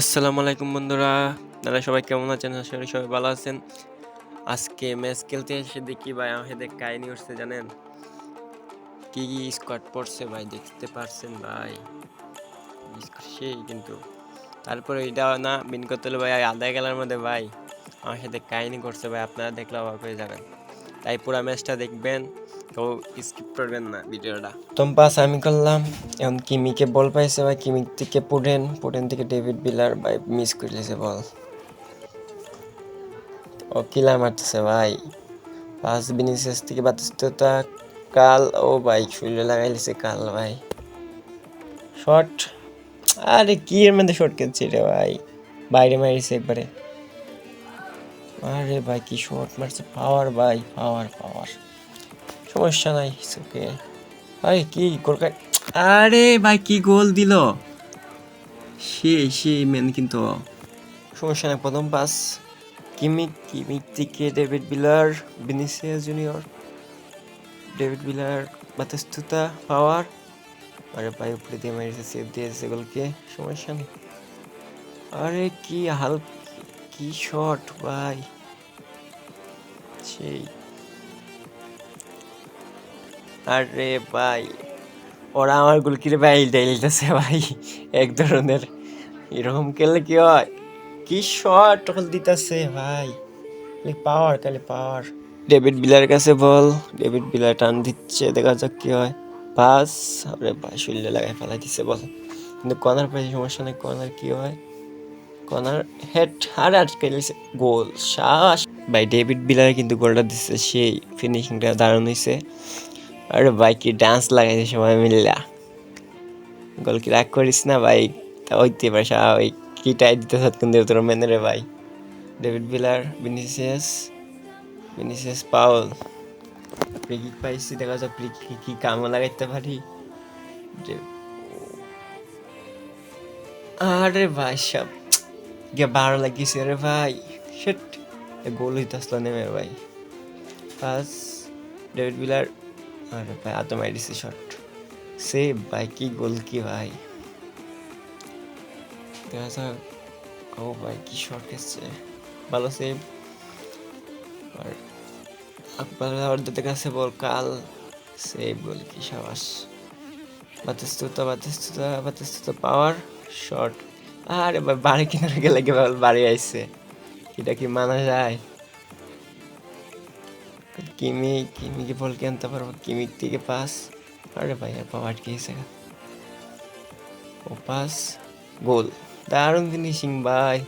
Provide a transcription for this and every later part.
আসসালামু আলাইকুম বন্ধুরা। দাদা সবাই কেমন আছেন? আশা সবাই ভালো আছেন। আজকে ম্যাচ খেলতে এসে দেখি ভাই, আমাদের কাহিনী উঠছে, জানেন? কি কি স্কোয়াড পড়ছে ভাই, দেখতে পারছেন ভাই? সেই কিন্তু। তারপরে এটা না বিন করতে ভাই, আধা গেলার মধ্যে ভাই, আমার সাথে কাহিনী করছে ভাই, আপনারা দেখলে অবাক হয়ে যাবেন। তাই পুরো ম্যাচটা দেখবেন তো স্কিপ করবেন না ভিডিওটা। প্রথম পাস আমি করলাম। এখন কিমিকে বল পাইছে ভাই কিমিক থেকে পুডেন? পুডেন থেকে ডেভিড বিলার ভাই মিস করে দিয়েছে বল। ও কিলা মারতেছে ভাই। পাস বিনিসেস থেকে বাতিস্ততা, কাল ও ভাই, শরীরে লাগাই দিছে কাল ভাই। শর্ট আরে, কি এর মধ্যে শর্ট খেলছে রে ভাই? বাইরে মারিছে একবারে। আরে ভাই, কি শর্ট মারছে? পাওয়ার ভাই পাওয়ার পাওয়ার সমস্যা নাই ওকে ভাই কি কলকাতা আরে ভাই, কি গোল দিল? সে সে মেন কিন্তু। সমস্যা নাই, প্রথম পাস কিমিক কিমিক থেকে ডেভিড বিলার বিনিসিয়াস জুনিয়র ডেভিড বিলার বাতাস্তুতা পাওয়ার আরে ভাই, উপরে দিয়ে মারিছে সেভ দিয়েছে গোলকে সমস্যা নেই। আরে কি হাল কি শট, ভাই? সেই আরে ভাই, ওরা আমার গোলকিরে ভাই ডাইলতেছে ভাই। এক ধরনের এরকম খেললে কি হয়? কি শট তখন দিতেছে, ভাই? পাওয়ার খালি পাওয়ার ডেভিড বিলার কাছে বল, ডেভিড বিলার টান দিচ্ছে, দেখা যাক কি হয়। পাস আরে ভাই, শরীরে লাগাই ফেলাই দিচ্ছে বল। কিন্তু কর্নার পাই সমস্যা নেই, কর্নার কি হয়? কর্নার হেড আর আটকে গোল, শ্বাস। ভাই, ডেভিড বিলার কিন্তু গোলটা দিচ্ছে সেই ফিনিশিংটা দারুণ হয়েছে আরে ভাই, কি ডান্স লাগাইছে সবাই মিল্লা। গোল কি রাগ করিস না ভাই? তা হইতে পারে ওই কি টাই দিতে সৎকুন দেব তোর মেনে রে ভাই। David বিলার Vinicius Vinicius foul free kick পাইছি, দেখা যাক ফ্রি কিক কি কামও লাগাইতে পারি। আরে ভাই, সব গিয়ে ভালো লাগিয়েছে রে ভাই সেট গোল হইতে আসলো নেমে ভাই। পাস ডেভিড বিলার আরে ভাই আতো দিছে শট সে ভাই, কি গোল কি ভাই? দেখা ও ভাই, কি শট এসছে। ভালো সেভ আর আকবর আওয়ারদের কাছে বল, কাল সেভ গোল কি সাবাস। বাতিস্তুতা বাতিস্তুতা বাতিস্তুতা পাওয়ার শট আরে বাড়ি কিনারে গেলে বাড়ি আইছে? এটা কি মানা যায়? কিমি বল কে আনতে পারব কিমিক থেকে পাস? আরে ভাই, আর পাওয়া আটকে গেছে ও পাস? গোল। দারুণ ফিনিশিং ভাই।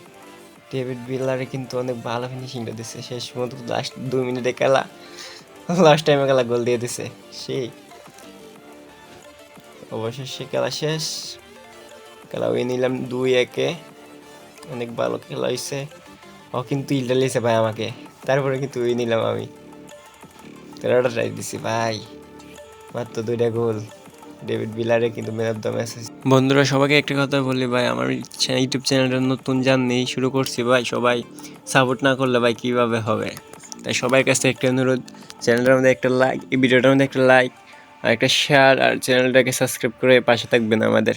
ডেভিড বিল্লারে কিন্তু অনেক ভালো ফিনিশিংটা দিচ্ছে শেষ পর্যন্ত লাস্ট দুই মিনিটে খেলা। লাস্ট টাইমে খেলা গোল দিয়ে দিছে। সেই। অবশেষে খেলা শেষ। খেলা নিলাম দুই একে অনেক ভালো খেলা হয়েছে ও কিন্তু ইলটা লিয়েছে ভাই আমাকে তারপরে কিন্তু উই নিলাম আমি তেরোটা ট্রাই দিছি ভাই মাত্র দুইটা গোল ডেভিড বিলারে কিন্তু ম্যান অফ দ্য ম্যাচ বন্ধুরা, সবাইকে একটা কথা বলি, ভাই। আমার ইউটিউব চ্যানেলটা নতুন জাননি, শুরু করছি, ভাই। সবাই সাপোর্ট না করলে, ভাই, কীভাবে হবে? তাই সবার কাছ একটা অনুরোধ, চ্যানেলটার মধ্যে একটা লাইক এই ভিডিওটার মধ্যে একটা লাইক আর একটা শেয়ার আর চ্যানেলটাকে সাবস্ক্রাইব করে পাশে থাকবেন আমাদের।